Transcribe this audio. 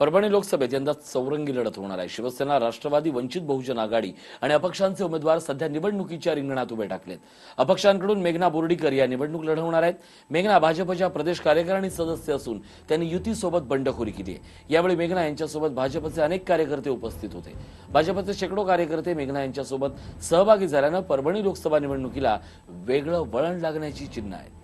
परभणी लोकसभेत यंदा चौरंगी लढत होणार आहे. शिवसेना राष्ट्रवादी वंचित बहुजन आघाडी आणि अपक्षांचे उमेदवार सध्या निवडणुकीच्या रिंगणात उभे टाकलेत. अपक्षांकडून मेघना बोर्डीकर या निवडणूक लढवणार आहेत. मेघना भाजपच्या प्रदेश कार्यकारिणी सदस्य असून त्यांनी युतीसोबत बंडखोरी केली आहे. यावेळी मेघना यांच्यासोबत भाजपचे अनेक कार्यकर्ते उपस्थित होते. भाजपचे शेकडो कार्यकर्ते मेघना यांच्यासोबत सहभागी झाल्यानं परभणी लोकसभा निवडणुकीला वेगळं वळण लागण्याची चिन्ह आहेत.